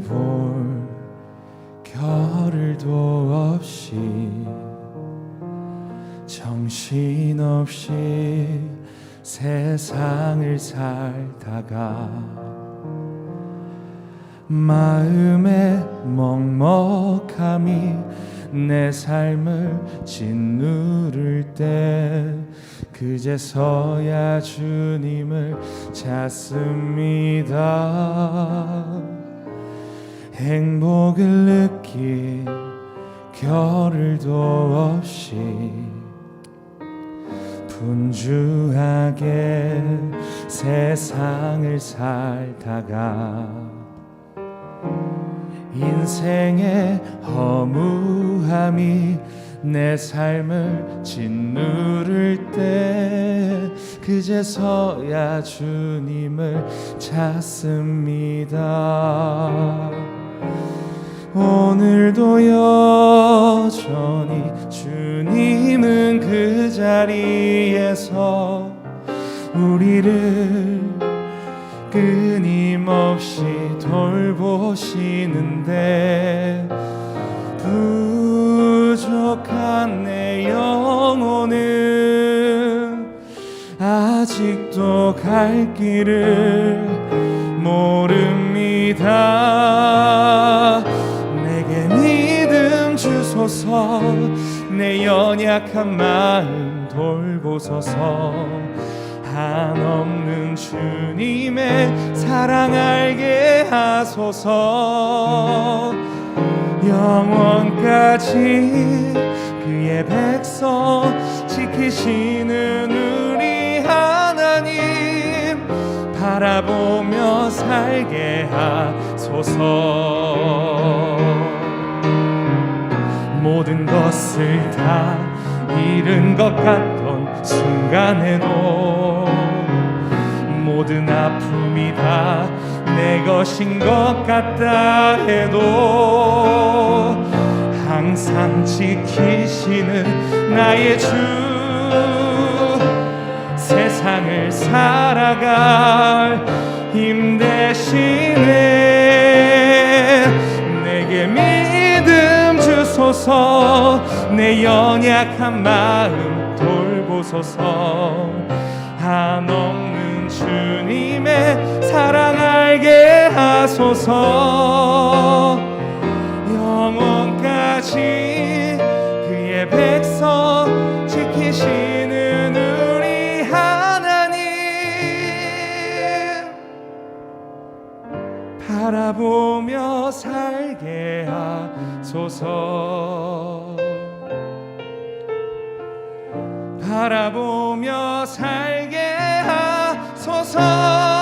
볼 겨를도 없이 정신없이 세상을 살다가 마음의 먹먹함이 내 삶을 짓누를 때 그제서야 주님을 찾습니다. 행복을 느낄 겨를도 없이 분주하게 세상을 살다가 인생의 허무함이 내 삶을 짓누를 때 그제서야 주님을 찾습니다. 오늘도 여전히 주님은 그 자리에서 우리를 끊임없이 돌보시는데 부족한 내 영혼은 아직도 갈 길을 모릅니다. 내게 믿음 주소서 내 연약한 마음 돌보소서 주님의 사랑 알게 하소서. 영원까지 그의 백성 지키시는 우리 하나님 바라보며 살게 하소서. 모든 것을 다 잃은 것 같던 순간에도 모든 아픔이 다 내 것인 것 같다 해도 항상 지키시는 나의 주 세상을 살아갈 힘 대신에 내게 믿음 주소서 내 연약한 마음 돌보소서. 한없는 주님의 사랑 알게 하소서. 영원까지 그의 백성 지키시는 우리 하나님. 바라보며 살게 하소서. 바라보며 살게 soul.